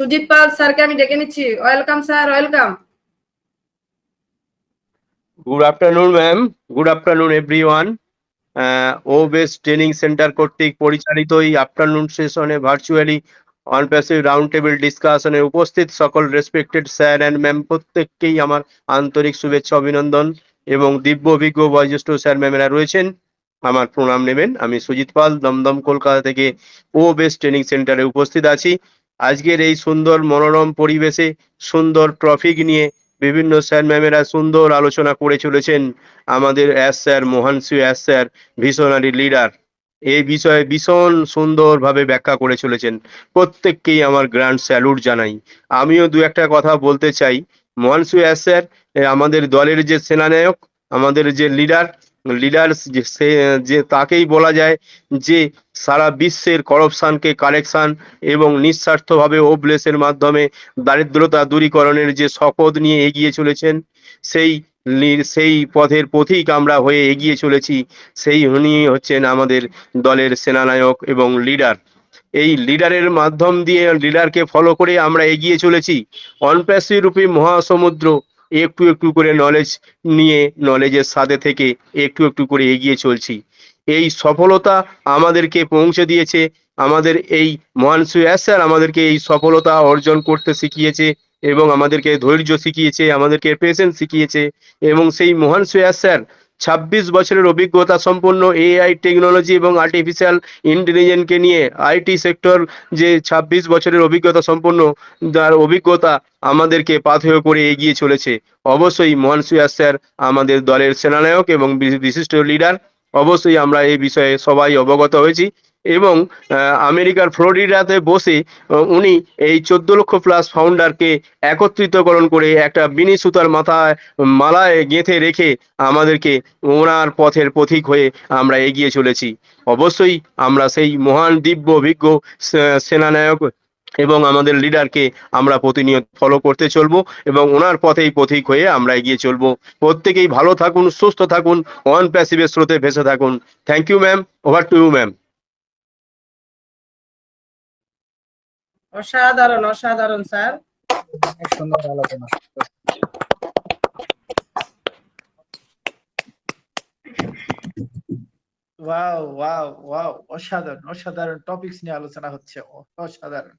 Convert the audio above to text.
সুজিত পাল স্যারকে আমি ডেকে নিচ্ছি। Welcome sir welcome good afternoon ma'am good afternoon everyone ও বেস ট্রেনিং সেন্টার কর্তৃক পরিচালিত এই আফটারনুন সেশনে virtually on passive round table ডিসকাশনে উপস্থিত সকল রেসপেক্টেড স্যার অ্যান্ড ম্যাম প্রত্যেককেই আমার আন্তরিক শুভেচ্ছা, অভিনন্দন এবং দিব্য অভিজ্ঞ বয়োজ্যেষ্ঠ স্যার ম্যামেরা রয়েছেন। আমার প্রণাম নেবেন। আমি সুজিত পাল, দমদম, কলকাতা থেকে ও বেস ট্রেনিং সেন্টারে উপস্থিত আছি। আজকের এই সুন্দর মনোরম পরিবেশে, সুন্দর ট্রফিক নিয়ে বিভিন্ন স্যার ম্যামেরা সুন্দর আলোচনা করে চলেছেন আমাদের অ্যাস স্যার মহানসু অ্যাস স্যার ভিশনারি লিডার এই বিষয়ে ভীষণ সুন্দরভাবে ব্যাখ্যা করে চলেছেন। প্রত্যেককেই আমার গ্র্যান্ড স্যালুট জানাই। আমিও দু একটা কথা বলতে চাই। মহানসু অ্যাস স্যার আমাদের দলের যে সেনানায়ক আমাদের যে লিডার লিডার সে- যে তাকেই বলা যায় যে সারা বিশ্বের করপশানকে কারেকশান এবং নিঃস্বার্থভাবে ওবলেসের মাধ্যমে দারিদ্রতা দূরীকরণের যে শপথ নিয়ে এগিয়ে চলেছেন, সেই সেই পথের পথিক আমরা হয়ে এগিয়ে চলেছি, সেই উনি হচ্ছেন আমাদের দলের সেনানায়ক এবং লিডার এই লিডারের মাধ্যম দিয়ে লিডারকে ফলো করে আমরা এগিয়ে চলেছি। অনপ্যাসি রূপী মহাসমুদ্র একটু একটু করে নলেজ নিয়ে নলেজের সাথে থেকে একটু একটু করে এগিয়ে চলছি। এই সফলতা আমাদেরকে পৌঁছে দিয়েছে, আমাদের এই মহান স্যার আমাদেরকে এই সফলতা অর্জন করতে শিখিয়েছে এবং আমাদেরকে ধৈর্য শিখিয়েছে, আমাদেরকে পেশেন্স শিখিয়েছে এবং সেই মহান স্যার ছাব্বিশ বছরের অভিজ্ঞতা সম্পন্ন এআই টেকনোলজি এবং আর্টিফিশিয়াল ইন্টেলিজেন্সকে নিয়ে আইটি সেক্টর যে ছাব্বিশ বছরের অভিজ্ঞতা সম্পন্ন যার অভিজ্ঞতা আমাদেরকে পাথেয় করে এগিয়ে চলেছে। অবশ্যই মহান স্যার আমাদের দলের সেনানায়ক এবং বিশিষ্ট লিডার অবশ্যই আমরা এই বিষয়ে সবাই অবগত হয়েছি। এবং আমেরিকার ফ্লোরিডাতে বসে উনি এই চোদ্দ লক্ষ প্লাস ফাউন্ডারকে একত্রিতকরণ করে একটা বিনি সুতার মাথায়, মালায় গেঁথে রেখে আমাদেরকে ওনার পথের পথিক হয়ে আমরা এগিয়ে চলেছি। অবশ্যই আমরা সেই মহান দিব্য অভিজ্ঞ সেনানায়ক এবং আমাদের লিডারকে আমরা প্রতিনিয়ত ফলো করতে চলবো এবং ওনার পথেই পথিক হয়ে আমরা এগিয়ে চলবো। প্রত্যেকেই ভালো থাকুন, সুস্থ থাকুন ওয়ান প্যাসিভের স্রোতে ভেসে থাকুন। Thank you ma'am over to you ma'am অসাধারণ অসাধারণ স্যার। অনেক সুন্দর আলোচনা। ওয়াও ওয়াও ওয়াও অসাধারণ অসাধারণ টপিকস নিয়ে আলোচনা হচ্ছে। অসাধারণ।